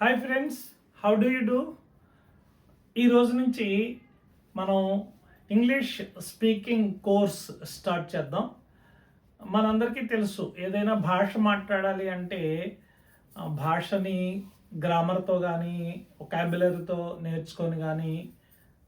Hi friends how do you do ఈ రోజు నుంచి మనం ఇంగ్లీష్ స్పీకింగ్ కోర్స్ స్టార్ట్ చేద్దాం. మనందరికీ తెలుసు ఏదైనా భాష మాట్లాడాలి అంటే భాషని గ్రామర్తో కానీ ఒకాబులరీతో నేర్చుకొని కానీ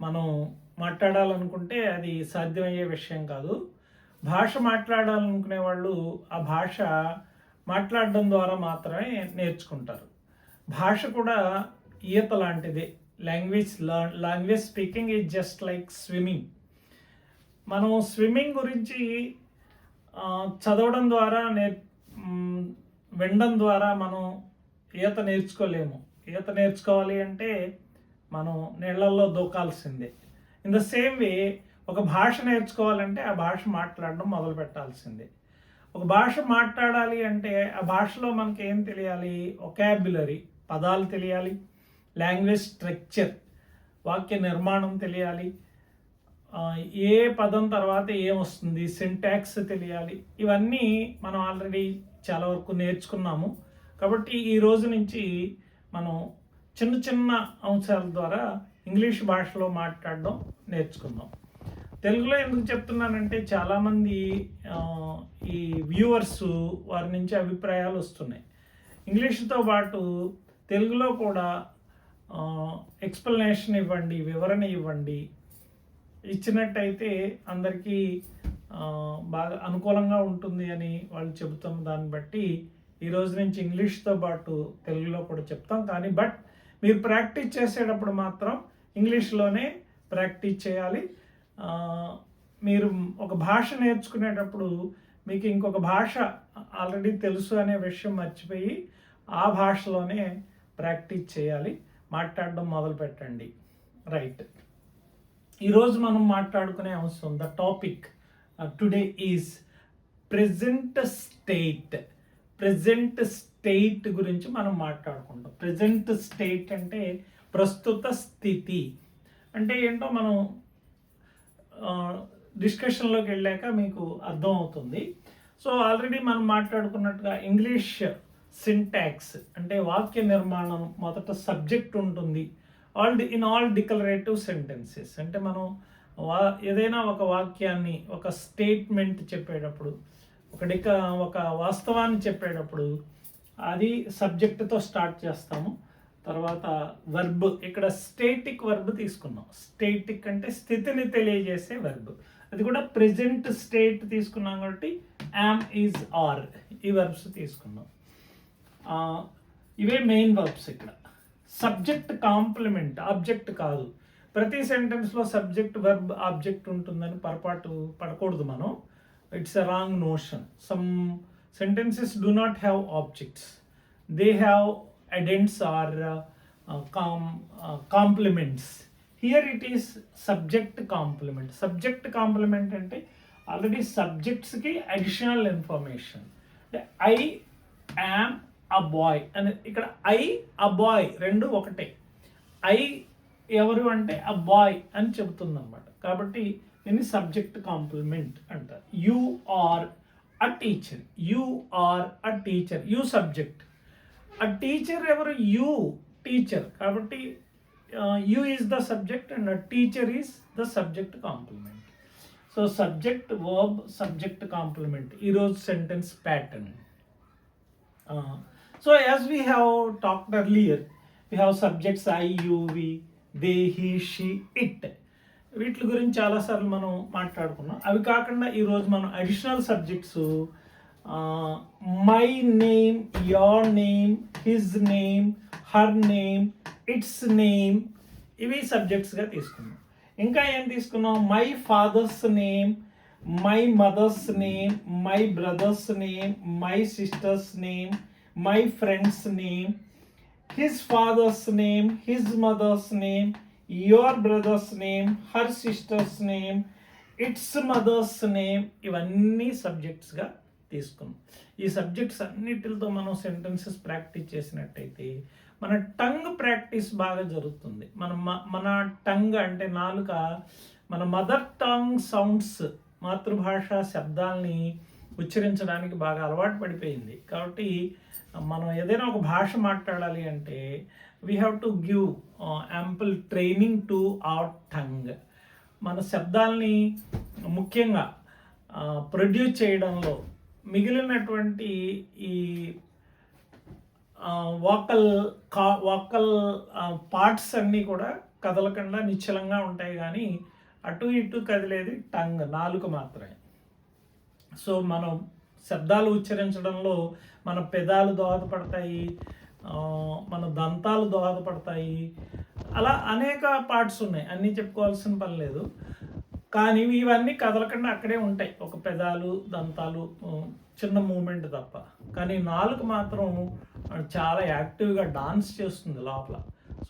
మనం మాట్లాడాలనుకుంటే అది సాధ్యమయ్యే విషయం కాదు. భాష మాట్లాడాలనుకునే వాళ్ళు ఆ భాష మాట్లాడడం ద్వారా మాత్రమే నేర్చుకుంటారు. భాష కూడా ఈత లాంటిదే. Language language speaking is just like swimming మనం స్విమ్మింగ్ గురించి చదవడం ద్వారా నేర్ వినడం ద్వారా మనం ఈత నేర్చుకోలేము. ఈత నేర్చుకోవాలి అంటే మనం నీళ్ళల్లో దూకాల్సిందే. ఇన్ ద సేమ్ వే ఒక భాష నేర్చుకోవాలంటే ఆ భాష మాట్లాడడం మొదలు పెట్టాల్సిందే. ఒక భాష మాట్లాడాలి అంటే ఆ భాషలో మనకి ఏం తెలియాలి? ఒకాబులరీ పదాలు తెలియాలి లాంగ్వేజ్ స్ట్రక్చర్ వాక్య నిర్మాణం తెలియాలి ఏ పదం తర్వాత ఏమొస్తుంది సింటాక్స్ తెలియాలి ఇవన్నీ మనం ఆల్రెడీ చాలా వరకు నేర్చుకున్నాము. కాబట్టి ఈ రోజు నుంచి మనం చిన్న చిన్న అంశాల ద్వారా ఇంగ్లీష్ భాషలో మాట్లాడడం నేర్చుకుందాం. తెలుగులో ఎందుకు చెప్తున్నానంటే చాలామంది ఈ వ్యూవర్స్ వారి నుంచి అభిప్రాయాలు వస్తున్నాయి. ఇంగ్లీష్తో పాటు తెలుగులో కూడా ఎక్స్ప్లెనేషన్ ఇవ్వండి వివరణ ఇవ్వండి. ఇచ్చినట్టయితే అందరికీ బాగా అనుకూలంగా ఉంటుంది అని వాళ్ళు చెబుతున్న దాన్ని బట్టి ఈ రోజు నుంచి ఇంగ్లీష్తో పాటు తెలుగులో కూడా చెప్తాం. కానీ బట్ మీరు ప్రాక్టీస్ చేసేటప్పుడు మాత్రం ఇంగ్లీష్లోనే ప్రాక్టీస్ చేయాలి. మీరు ఒక భాష నేర్చుకునేటప్పుడు మీకు ఇంకొక భాష ఆల్రెడీ తెలుసు అనే విషయం మర్చిపోయి ఆ భాషలోనే ప్రాక్టీస్ చేయాలి. మాట్లాడడం మొదలు పెట్టండి. రైట్. ఈరోజు మనం మాట్లాడుకునే అంశం the topic uh, today is present state. Present state గురించి మనం మాట్లాడుకుంటాం. ప్రెజెంట్ స్టేట్ అంటే ప్రస్తుత స్థితి. అంటే ఏంటో మనం డిస్కషన్లోకి వెళ్ళాక మీకు అర్థం అవుతుంది సో ఆల్రెడీ మనం మాట్లాడుకున్నట్టుగా ఇంగ్లీష్ సింటాక్స్ అంటే వాక్య నిర్మాణం మొదట సబ్జెక్ట్ ఉంటుంది. All in all declarative sentences అంటే మనం వా ఏదైనా ఒక వాక్యాన్ని ఒక స్టేట్మెంట్ చెప్పేటప్పుడు ఒక డిక ఒక వాస్తవాన్ని చెప్పేటప్పుడు అది సబ్జెక్టుతో స్టార్ట్ చేస్తాము. తర్వాత వర్బ్ ఇక్కడ స్టేటిక్ వర్బ్ తీసుకున్నాం. స్టేటిక్ అంటే స్థితిని తెలియజేసే వర్బ్ అది కూడా ప్రెజెంట్ స్టేట్ తీసుకున్నాం కాబట్టి యామ్ ఈజ్ ఆర్ ఈ వర్బ్స్ తీసుకున్నాం. ఇవే మెయిన్ వర్బ్స్ ఇక్కడ సబ్జెక్ట్ కాంప్లిమెంట్ ఆబ్జెక్ట్ కాదు. ప్రతి సెంటెన్స్లో సబ్జెక్ట్ వర్బ్ ఆబ్జెక్ట్ ఉంటుందని పొరపాటు పడకూడదు మనం. It's a wrong notion some sentences do not have objects they have adjuncts or complements here it is subject complement subject complement అంటే already సబ్జెక్ట్స్కి additional information I am a boy అని ఇక్కడ I a boy రెండు ఒకటే. I ఎవరు అంటే అ boy అని చెబుతుందన్నమాట. కాబట్టి దీన్ని సబ్జెక్ట్ కాంప్లిమెంట్ అంటారు. You are a teacher you are a teacher you subject a teacher ఎవరు? యూ టీచర్ కాబట్టి you is the subject and a teacher is the subject complement so subject verb subject complement ఈరోజు sentence pattern so as we have talked earlier we have subjects I you we they he she it వీటి గురించి చాలాసార్లు మనం మాట్లాడుకున్నాం. అవి కాకుండా ఈరోజు మనం additional subjects my name your name his name her name its name ఇవి సబ్జెక్ట్స్గా తీసుకున్నాం. ఇంకా ఏం తీసుకున్నాం? My father's name my mother's name my brother's name my sister's name my friend's name his father's name his mother's name your brother's name her sister's name its mother's name ఇవన్నీ సబ్జెక్ట్స్గా తీసుకున్నాం. ఈ సబ్జెక్ట్స్ అన్నిటితో మనం sentences practice చేసినట్టయితే మన tongue practice బాగా జరుగుతుంది. మన మన టంగ్ అంటే నాలుక మన మదర్ టంగ్ సౌండ్స్ మాతృభాష శబ్దాల్ని ఉచ్చరించడానికి బాగా అలవాటు పడిపోయింది. కాబట్టి మనం ఏదైనా ఒక భాష మాట్లాడాలి అంటే we have to give ample training to our tongue మన శబ్దాల్ని ముఖ్యంగా ప్రొడ్యూస్ చేయడంలో మిగిలినటువంటి ఈ వాకల్ కా వాకల్ పార్ట్స్ అన్నీ కూడా కదలకుండా నిశ్చలంగా ఉంటాయి. కానీ అటు ఇటు కదిలేది టంగ్ నాలుక మాత్రమే. సో మనం శబ్దాలు ఉచ్చరించడంలో మన పెదాలు దోహదపడతాయి మన దంతాలు దోహదపడతాయి. అలా అనేక పార్ట్స్ ఉన్నాయి. అన్నీ చెప్పుకోవాల్సిన పని లేదు. కానీ ఇవన్నీ కదలకుండా అక్కడే ఉంటాయి. ఒక పెదాలు దంతాలు చిన్న మూమెంట్ తప్ప. కానీ నాలుక మాత్రం చాలా యాక్టివ్గా డాన్స్ చేస్తుంది లోపల.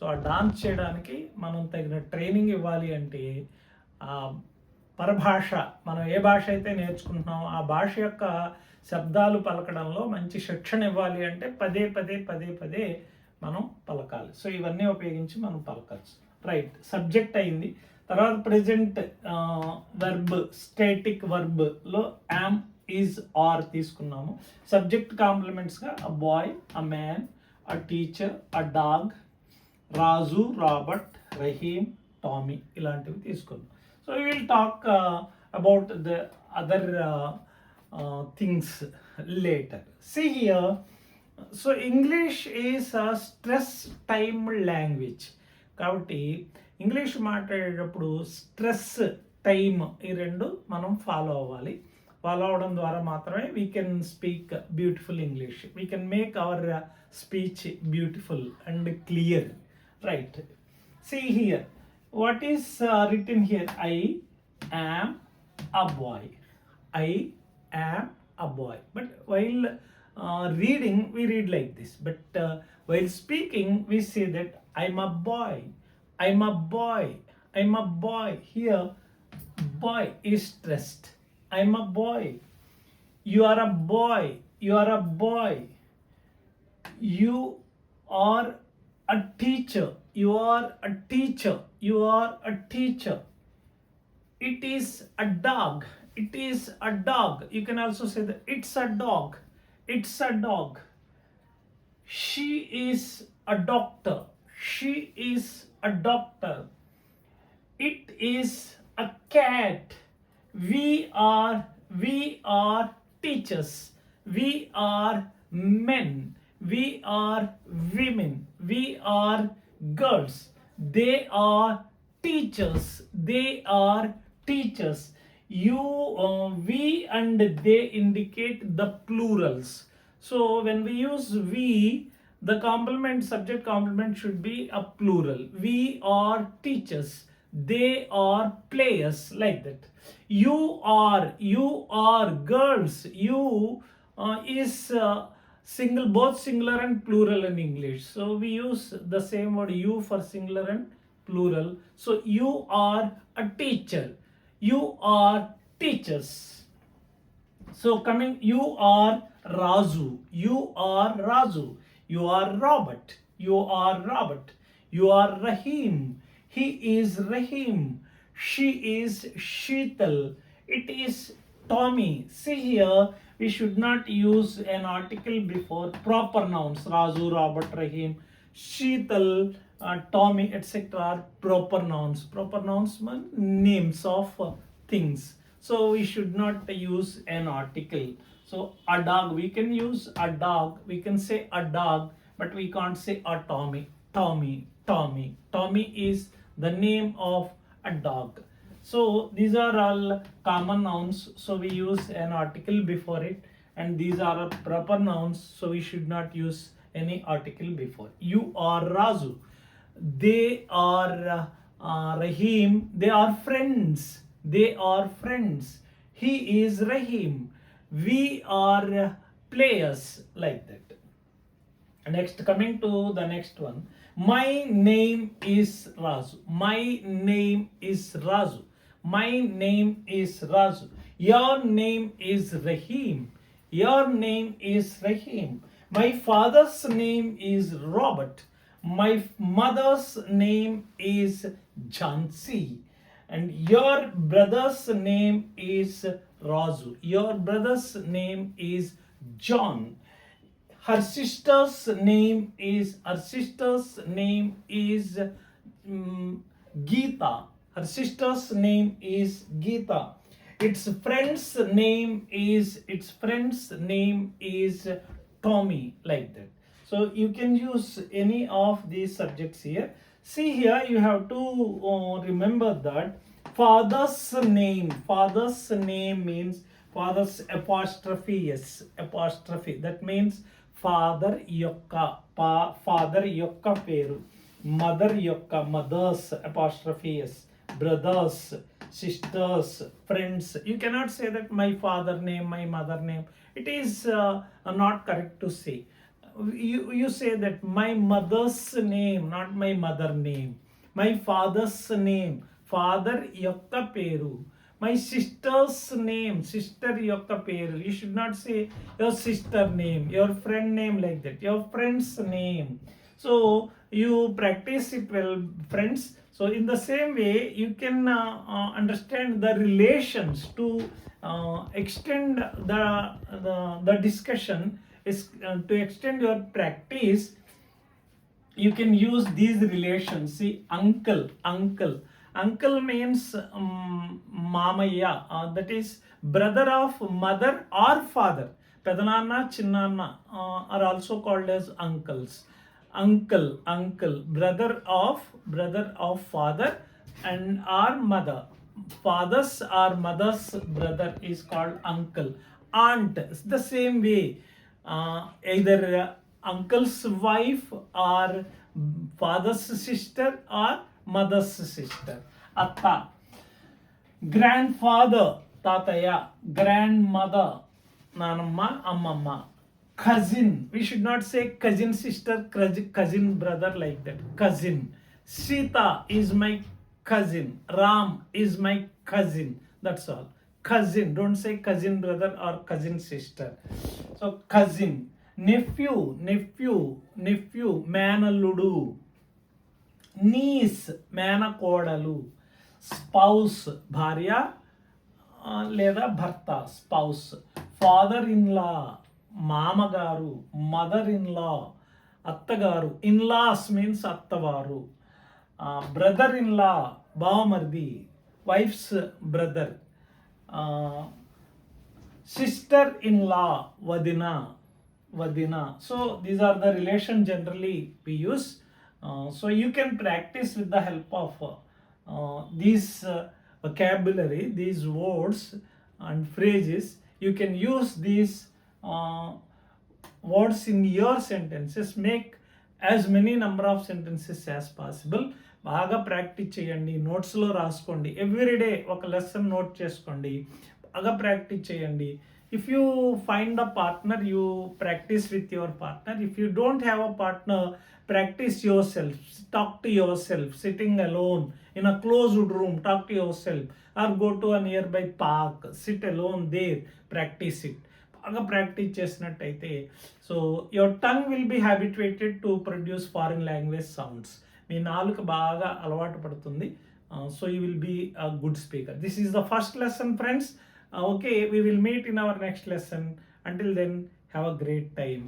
సో ఆ డాన్స్ చేయడానికి మనం తగిన ట్రైనింగ్ ఇవ్వాలి అంటే పరభాష. మనం ఏ భాష అయితే నేర్చుకుంటున్నామో ఆ భాష యొక్క శబ్దాలు పలకడంలో మంచి శిక్షణ ఇవ్వాలి అంటే పదే పదే పదే పదే మనం పలకాలి. సో ఇవన్నీ ఉపయోగించి మనం పలకచ్చు. రైట్ సబ్జెక్ట్ అయింది. తర్వాత ప్రజెంట్ వర్బ్ స్టేటిక్ వర్బ్లో యామ్ ఈజ్ ఆర్ తీసుకున్నాము. Subject కాంప్లిమెంట్స్గా a boy a man a teacher a dog Raju Robert Rahim Tommy ఇలాంటివి తీసుకున్నాం. So will talk about the other things later see here so English is a stress time language కాబట్టి English మాట్లాడేటప్పుడు stress time ఈ రెండు మనం follow అవ్వాలి. Follow అవడం ద్వారా మాత్రమే we can speak beautiful English we can make our speech beautiful and clear right see here what is uh, written here? I am a boy. I am a boy. But while uh, reading, we read like this. But uh, while speaking, we say that I'm a boy. I'm a boy. I'm a boy. Here, boy is stressed. I'm a boy. You are a boy. You are a boy you are a teacher you are a teacher. You are a teacher. It is a dog. It is a dog. You can also say that it's a dog. It's a dog. She is a doctor. She is a doctor. It is a cat. We are we are teachers. We are men. We are women. We are girls. They are teachers. They are teachers. You uh, we and they indicate the plurals. So when we use we the complement subject complement should be a plural. We are teachers. They are players like that. You are you are girls. You uh, is uh, single both singular and plural in english so we use the same word you for singular and plural so you are a teacher you are teachers so coming, you are Razu. You are Razu. You are Robert. You are Robert. You are Rahim. He is Rahim. She is Sheetal. It is Tommy. See here, we should not use an article before proper nouns. Razu, Robert, Rahim, Sheetal, uh, Tommy, etc. are proper nouns. Proper nouns mean names of uh, things. So we should not use an article. So a dog, we can use a dog. We can say a dog, but we can't say a Tommy. Tommy, Tommy. Tommy is the name of a dog. So these are all common nouns. So we use an article before it, and these are proper nouns. So we should not use any article before. You are Razu. They are uh, Rahim. They are friends. They are friends. He is Rahim. We are players like that. Next, coming to the next one. My name is Razu. My name is Razu. My name is Razu. Your name is Rahim. Your name is Rahim. My father's name is Robert. My mother's name is Jhansi. And your brother's name is Raju. Your brother's name is John. Her sister's name is her sister's name is mm, Geeta. Her sister's name is Geeta. Its friend's name is its friend's name is Tommy like that. So you can use any of these subjects here. See here you have to uh, remember that father's name father's name means father's apostrophe yes apostrophe that means father యొక్క pa father యొక్క పేరు mother యొక్క mother's apostrophe yes brothers, sisters, friends. You cannot say that my father name, my mother name. It is uh, not correct to say. You, you say that my mother's name, not my mother name. My father's name, father yokka peru. My sister's name, sister yokka peru. You should not say your sister name, your friend name like that, your friend's name. So you practice it well, friends. So in the same way, you can uh, uh, understand the relations to uh, extend the, the, the discussion is to extend your practice you can use these relations. See uncle uncle. Uncle means um, mamaya uh, that is brother of mother or father. Pedananna chinnana uh, are also called as uncles uncle, uncle, brother of, brother of father, and our mother. Father's or mother's brother is called uncle. Aunt, it's the same way. Uh, either uncle's wife or father's sister or mother's sister. Atta. Grandfather, tataya. Grandmother, nanamma, ammamma అమ్మమ్మ cousin we should not say cousin sister cousin brother like that cousin Sita is my cousin Ram is my cousin that's all cousin don't say cousin brother or cousin sister so cousin nephew nephew nephew మేనల్లుడు knees మేనకోడలు spouse భార్య ఆ, లేదా భర్త spouse father in law మామగారు mother in law అత్తగారు in laws means అత్తవారు brother in law బావమర్ది wife's brother sister in law వదిన వదిన so these are the relation generally we use Uh, so you can practice with the help of uh, uh, these uh, vocabulary these words and phrases you can use these uh, words in your sentences make as many number of sentences as possible బాగా practice చేయండి. నోట్స్లో రాసుకోండి. Everyday ఒక lesson note చేసుకోండి. బాగా practice చేయండి. If you find a partner you practise with your partner if you don't have a partner practise yourself talk to yourself sitting alone in a closed room talk to yourself or go to a nearby park sit alone there practise it బాగా practice చేసినట్టయితే so your tongue will be habituated to produce foreign language sounds మీ నాలుక బాగా అలవాటు పడుతుంది. So you will be a good speaker this is the first lesson friends okay we will meet in our next lesson until then have a great time